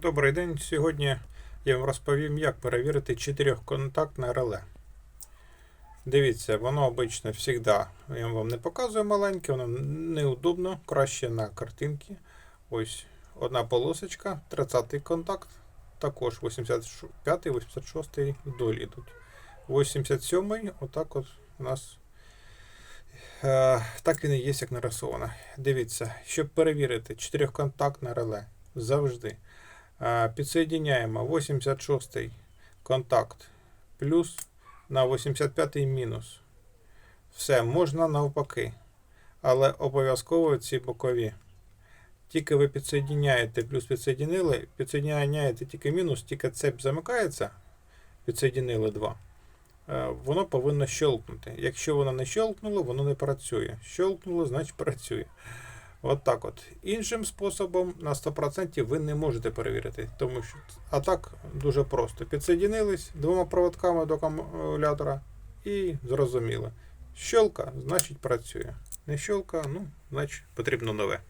Добрий день. Сьогодні я вам розповім, як перевірити чотирьохконтактне реле. Дивіться, воно обично завжди, я вам не показую маленьке, воно неудобно, краще на картинці. Ось одна полосочка, 30-й контакт, також 85-й, 86 вдоль йдуть. 87-й, отак от у нас е, так він і є, як нарисовано. Дивіться, щоб перевірити чотирьохконтактне реле завжди. Підсоєдняємо 86 контакт плюс на 85 мінус. Все, можна навпаки. Але обов'язково ці бокові. Тільки ви підсоєдняєте, плюс підсоєднили, підсоєдняєте тільки мінус, тільки цепь замикається, підсоєднили два. е, Воно повинно щелкнути. Якщо воно не щелкнуло, воно не працює. Щелкнуло, значить працює. От так от. Іншим способом на 100% ви не можете перевірити. Тому що а так дуже просто. Підсоєдинились двома проводками до акумулятора і зрозуміло. Щелка, значить працює. Не щелка, ну, значить потрібно нове.